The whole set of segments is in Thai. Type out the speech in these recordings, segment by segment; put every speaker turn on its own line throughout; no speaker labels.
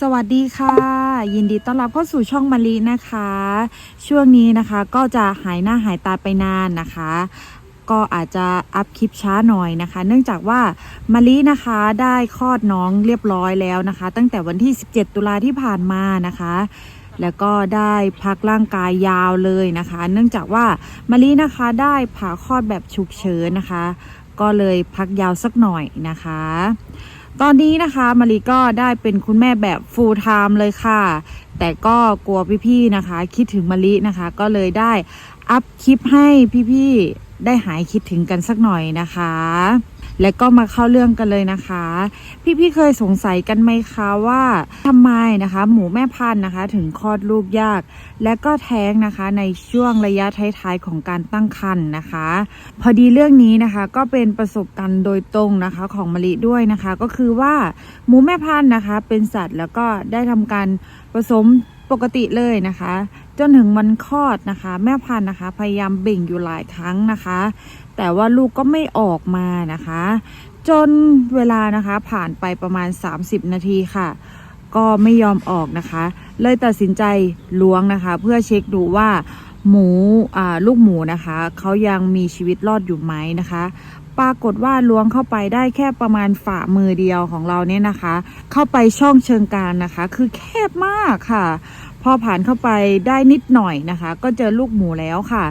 สวัสดีค่ะ ยินดีต้อนรับเข้าสู่ช่องมารีนะคะ ช่วงนี้นะคะก็จะหายหน้าหายตาไปนานนะคะ ก็อาจจะอัพคลิปช้าหน่อยนะคะ เนื่องจากว่ามารีนะคะได้คลอดน้องเรียบร้อยแล้วนะคะ ตั้งแต่วันที่ 17 ตุลาที่ผ่านมานะคะแล้วก็ได้พักร่างกายยาวเลยนะคะ เนื่องจากว่ามารีนะคะได้ผ่าคลอดแบบฉุกเฉินนะคะ ก็เลยพักยาวสักหน่อยนะคะ ตอนนี้นะคะมารีก็ได้เป็นคุณแม่แบบ full time เลยค่ะ แต่ก็กลัวพี่ๆนะคะ คิดถึงมารีนะคะ ก็เลยได้อัพคลิปให้พี่ๆ ได้หายคิดถึงกันสักหน่อยนะคะ และก็มาเข้าเรื่องกันเลยนะคะ พี่ๆเคยสงสัยกันไหมคะว่าทำไมนะคะ หมูแม่พันธุ์นะคะ ถึงคลอดลูกยาก และก็แท้งนะคะในช่วงระยะท้ายๆของการตั้งครรภ์นะคะ พอดีเรื่องนี้นะคะก็เป็นประสบการณ์โดยตรงนะคะของมะลิด้วยนะคะ ก็คือว่าหมูแม่พันธุ์นะคะ เป็นสัตว์แล้วก็ได้ทำการผสม ปกติเลยนะคะ จนถึงวันคลอดนะคะ แม่พันธุ์นะคะ พยายามเบ่งอยู่หลายครั้งนะคะ แต่ว่าลูกก็ไม่ออกมานะคะ จนเวลานะคะผ่านไปประมาณ 30 นาทีค่ะ ก็ไม่ยอมออกนะคะ เลยตัดสินใจล้วงนะคะ เพื่อเช็คดูว่าหมูลูกหมูนะคะเขายังมีชีวิตรอดอยู่ไหมนะคะ ปรากฏว่าล้วงเข้าไปได้แค่ประมาณฝ่ามือเดียวของเราเนี่ยนะคะ เข้าไปช่องเชิงกรานนะคะ คือแคบมากค่ะ พอผ่านเข้าไปได้นิดหน่อยนะคะ ก็เจอลูกหมูแล้วค่ะ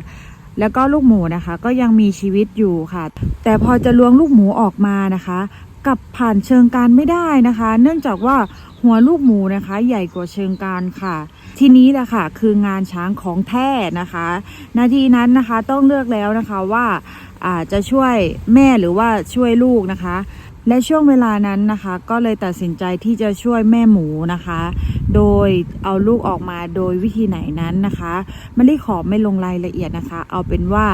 แล้วก็ลูกหมูนะคะ ก็ยังมีชีวิตอยู่ค่ะ แต่พอจะล้วงลูกหมูออกมานะคะกับผ่านเชิงกรานไม่ได้นะคะ เนื่องจากว่าหัวลูกหมูนะคะ ใหญ่กว่าเชิงกรานค่ะ ทีนี้แหละค่ะคืองานช้างของแท้นะคะ นาทีนั้นนะคะต้องเลือกแล้วนะคะว่า จะช่วยแม่หรือว่าช่วยลูกนะคะ และช่วงเวลานั้นนะคะ ก็เลยตัดสินใจที่จะช่วยแม่หมูนะคะ โดยเอาลูกออกมาโดยวิธีไหนนั้นนะคะไม่ได้ขอไม่ลงรายละเอียดนะคะ เอาเป็นว่า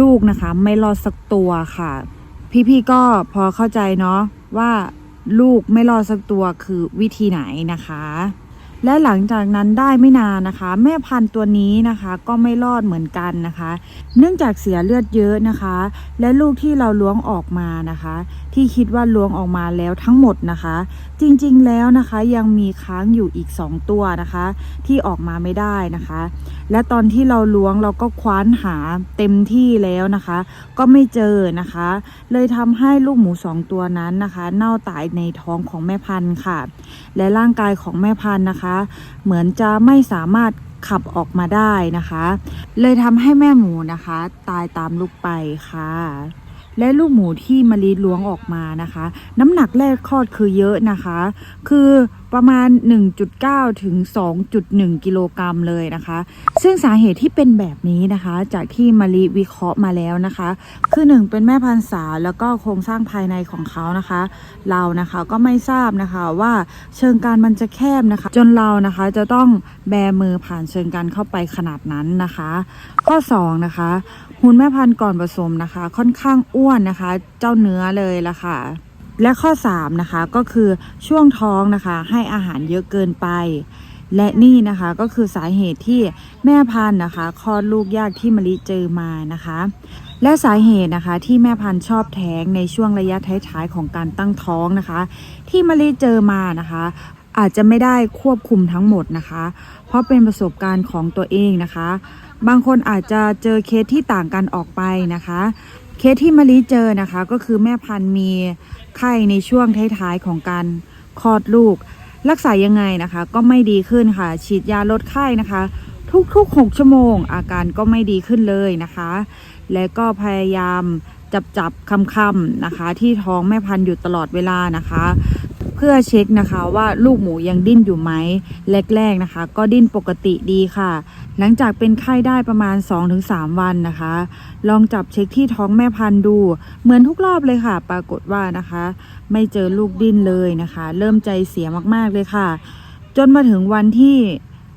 ลูกนะคะไม่รอดสักตัวค่ะ พี่ๆก็พอเข้าใจเนาะว่าลูกไม่รอดสักตัวคือวิธีไหนนะคะ และหลังจากนั้นได้ไม่นานนะคะ แม่พันธุ์ตัวนี้นะคะก็ไม่รอดเหมือนกันนะคะ เนื่องจากเสียเลือดเยอะนะคะ และลูกที่เราล้วงออกมานะคะที่คิดว่าล้วงออกมาแล้วทั้งหมดนะคะ จริงๆแล้วนะคะยังมีค้างอยู่อีก 2 ตัวนะคะ ที่ออกมาไม่ได้นะคะ และตอนที่เราล้วงเราก็คว้านหาเต็มที่แล้วนะคะ ก็ไม่เจอนะคะ เลยทำให้ลูกหมูสองตัวนั้นนะคะ เน่าตายในท้องของแม่พันธุ์ค่ะ และร่างกายของแม่พันธุ์นะคะ เหมือนจะไม่สามารถขับออกมาได้นะคะ เลยทำให้แม่หมูนะคะ ตายตามลูกไปค่ะ และลูกหมูที่มะลิล้วงออกมานะคะ น้ำหนักแรกคลอดคือเยอะนะคะ คือ ประมาณ 1.9 ถึง 2.1 กิโลกรัมเลยนะคะ ซึ่งสาเหตุที่เป็นแบบนี้นะคะ จากที่มะลิวิเคราะห์มาแล้วนะคะ คือหนึ่งเป็นแม่พันธุ์สาวแล้วก็โครงสร้างภายในของเขานะคะ เรานะคะก็ไม่ทราบนะคะว่าเชิงการมันจะแคบนะคะ จนเรานะคะจะต้องแบมือผ่านเชิงการเข้าไปขนาดนั้นนะคะ ข้อ 2 นะคะหุ่นแม่พันธุ์ก่อนผสมนะคะ ค่อนข้างอ้วนนะคะ เจ้าเนื้อเลยละค่ะ และข้อ 3 นะคะก็คือช่วงท้องนะคะ ให้อาหารเยอะเกินไป และนี่นะคะก็คือสาเหตุที่แม่พันธุ์นะคะคลอดลูกยากที่มะลิเจอมานะคะ และสาเหตุนะคะที่แม่พันธุ์ชอบแท้งในช่วงระยะท้ายๆของการตั้งท้องนะคะ ที่มะลิเจอมานะคะ อาจจะไม่ได้ควบคุมทั้งหมดนะคะ เพราะเป็นประสบการณ์ของตัวเองนะคะ บางคนอาจจะเจอเคสที่ต่างกันออกไปนะคะ เคสที่มะลิเจอนะคะก็คือแม่พันธุ์มีไข้ในช่วงท้ายๆของการคลอดลูก รักษายังไงนะคะ ก็ไม่ดีขึ้นค่ะ ฉีดยาลดไข้นะคะ ทุกๆ 6 ชั่วโมง อาการก็ไม่ดีขึ้นเลยนะคะ และก็พยายามจับจับคำคำนะคะ ที่ท้องแม่พันธุ์อยู่ตลอดเวลานะคะ เพื่อเช็คนะคะว่าลูกหมูยังดิ้นอยู่ไหมแรกๆนะคะ ก็ดิ้นปกติดีค่ะ หลังจากเป็นไข้ได้ประมาณ 2-3 วันนะคะ ลองจับเช็คที่ท้องแม่พันธุ์ดู เหมือนทุกรอบเลยค่ะ ปรากฏว่านะคะ ไม่เจอลูกดิ้นเลยนะคะ เริ่มใจเสียมากๆเลยค่ะ จนมาถึงวันที่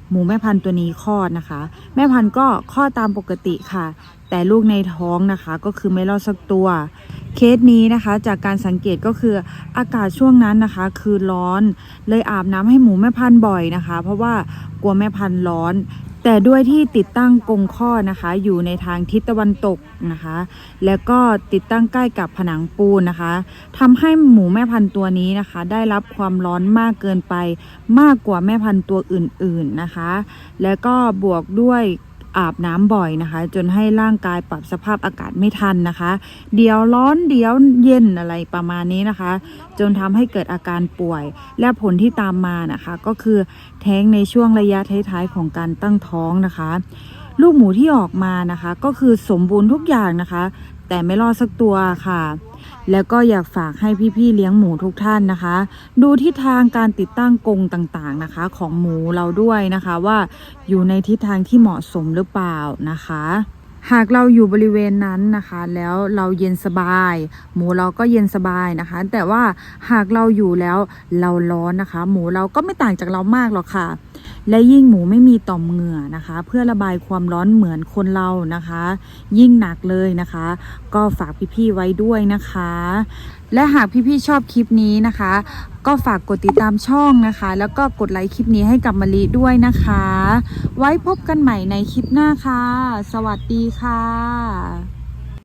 หมูแม่พันธุ์ตัวนี้คลอดนะคะ แม่พันธุ์ก็คลอดตามปกติค่ะ แต่ลูกในท้องนะคะก็คือไม่รอดสักตัวเคสนี้นะคะจากการสังเกตก็คืออากาศช่วงนั้นนะคะ คือร้อนเลยอาบน้ำให้หมูแม่พันธุ์บ่อยนะคะ เพราะว่ากลัวแม่พันธุ์ร้อน แต่ด้วยที่ติดตั้งกรงข้อนะคะ อยู่ในทางทิศตะวันตกนะคะ แล้วก็ติดตั้งใกล้กับผนังปูนนะคะทำให้หมูแม่พันธุ์ตัวนี้นะคะ ได้รับความร้อนมากเกินไป มากกว่าแม่พันธุ์ตัวอื่น ๆนะคะ แล้วก็บวกด้วย อาบน้ำบ่อยนะคะ จนให้ร่างกายปรับสภาพอากาศไม่ทันนะคะ เดี๋ยวร้อนเดี๋ยวเย็นอะไรประมาณนี้นะคะ จนทำให้เกิดอาการป่วย และผลที่ตามมานะคะ ก็คือแท้งในช่วงระยะท้ายๆของการตั้งท้องนะคะ ลูกหมูที่ออกมานะคะ ก็คือสมบูรณ์ทุกอย่างนะคะ แต่ไม่รอดสักตัวค่ะ แล้วก็อยากฝากให้พี่ๆเลี้ยงหมูทุกท่านนะคะ ดูทิศทางการติดตั้งกรงต่างๆนะคะ ของหมูเราด้วยนะคะว่าอยู่ในทิศทางที่เหมาะสมหรือเปล่านะคะ หากเราอยู่บริเวณนั้นนะคะ แล้วเราเย็นสบาย หมูเราก็เย็นสบายนะคะ แต่ว่าหากเราอยู่แล้วเราร้อนนะคะ หมูเราก็ไม่ต่างจากเรามากหรอกค่ะ และยิ่งหมูไม่มีต่อมเหงื่อนะคะ เพื่อระบายความร้อนเหมือนคนเรานะคะ ยิ่งหนักเลยนะคะ ก็ฝากพี่ๆไว้ด้วยนะคะ และหากพี่ๆชอบคลิปนี้นะคะ ก็ฝากกดติดตามช่องนะคะ แล้วก็กดไลค์คลิปนี้ให้กับมะลิด้วยนะคะ ไว้พบกันใหม่ในคลิปหน้าค่ะ สวัสดีค่ะ